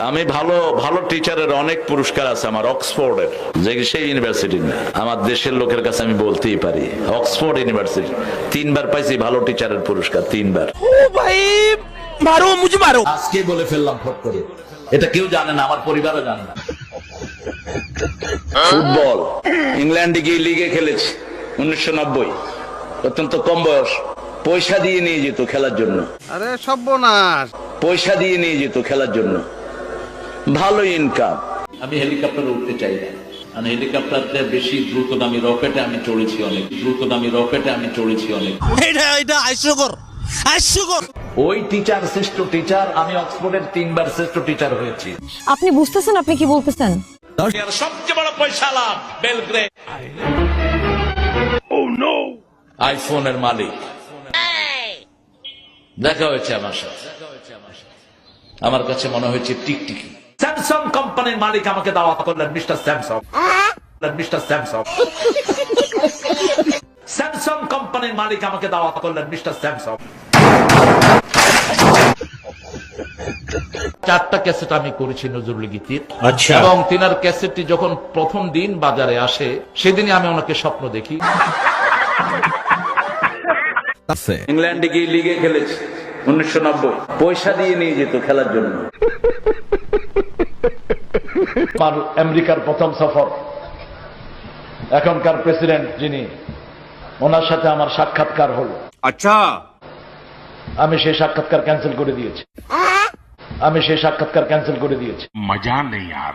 আমি ভালো ভালো টিচারের অনেক পুরস্কার আছে আমার অক্সফোর্ডের যে সেই ইউনিভার্সিটি না আমার দেশের লোকের কাছে আমি বলতেই পারি অক্সফোর্ড ইউনিভার্সিটি তিনবার পাইছি ভালো টিচারের পুরস্কার তিনবার। ও ভাই মারো মুঝে মারো। আজকে বলে ফেললাম ফট করে। এটা কেউ জানে না আমার পরিবারও জানে না। ফুটবল ইংল্যান্ডে গিয়ে লিগে খেলেছি উনিশশো নব্বই। অত্যন্ত কম বয়স। পয়সা দিয়ে নিয়ে যেত খেলার জন্য। আরে সর্বনাশ। পয়সা দিয়ে নিয়ে যেত খেলার জন্য। ভালো ইনকাম আমি হেলিকপ্টারে উঠতে চাই না। কারণ হেলিকপ্টারতে বেশি দ্রুত দামি রকেটে আমি চড়েছি অনেক। দ্রুত দামি রকেটে আমি চড়েছি অনেক। এটা এটা ওই টিচার শ্রেষ্ঠ টিচার আমি অক্সফোর্ডের তিনবার শ্রেষ্ঠ টিচার হয়েছি। আপনি বুঝতেছেন আপনি কি বলতেছেন? সবচেয়ে বড় পয়সা লাভ বেলগ্রেড আইফোনের মালিক। দেখা হয়েছে আমার সাথে। আমার কাছে মনে হয়েছে টিকটিকি। স্যামসাং কোম্পানির মালিক আমাকে দাওয়াত করলেন mister Samsung mister Samsung Samsung কোম্পানির মালিক আমাকে দাওয়াত করলেন মিস্টার স্যামসাং চারটা ক্যাসেট আমি করেছি নজরুল গীতির। আচ্ছা। এবং তিনার ক্যাসেটটি যখন প্রথম দিন বাজারে আসে সেদিনই আমি ওনাকে স্বপ্ন দেখি। ইংল্যান্ডে গিয়ে লিগে খেলেছি উনিশশো নব্বই। পয়সা দিয়ে নিয়ে যেত খেলার জন্য। আমেরিকার প্রথম সফর? এখনকার প্রেসিডেন্ট যিনি ওনার সাথে আমার সাক্ষাৎকার হল। আচ্ছা। আমি সেই সাক্ষাৎকার ক্যান্সেল করে দিয়েছি। আমি সেই সাক্ষাৎকার ক্যান্সেল করে দিয়েছি। মজা নেই আর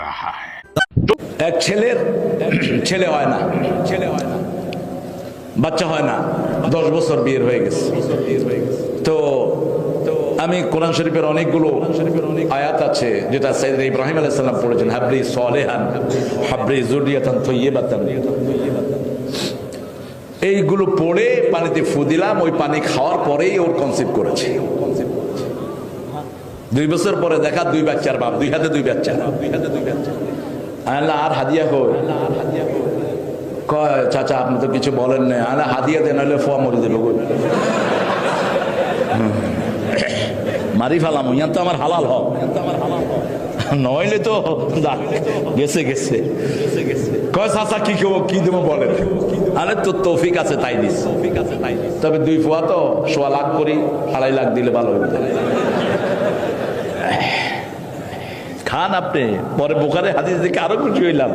এক ছেলের ছেলে হয় না। ছেলে হয় না। বাচ্চা হয় না। দশ বছর বিয়ের হয়ে গেছে। তো আমি কোরআন শরীফের অনেকগুলো আয়াত আছে, যেটা সাইদ ইব্রাহিম আলাইসাল্লাম পড়েছেন হাবরি সলেহান হাবরি জুরিয়াতান তৈয়বাতান। এইগুলো পড়ে পানিতে ফু দিলাম, ওই পানি খাওয়ার পরেই ওর কনসেপ্ট করেছে। দুই বছর পরে দেখা, দুই বাচ্চার বাপ, দুই হাতে দুই বাচ্চা। দুই হাতে দুই বাচ্চা আল্লাহ, আর হাদিয়া কই? কয়, চাচা, আপনি তো কিছু বলেন না আলা হাদিয়া দেন ফোয়া মরে দেবে মারি ফেলাম ইয়ান তো আমার হালাল হক। নইলে তো গেছে গেছে। কয় চাচা, কি কেউ, কি দেবো বলেন? আরে তো তৌফিক আছে, তাই দিস। তবে দুই ফুয়া তো, সোয়া লাখ করি, আড়াই লাখ দিলে ভালো হইবে। খান আপনি, পরে বোকারে হাদিস দেখে আরও খুশি হইলাম।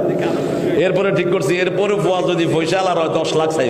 এরপরে ঠিক করছি, এরপরে ফুয়া যদি পয়সা আর হয়, দশ লাখ চাই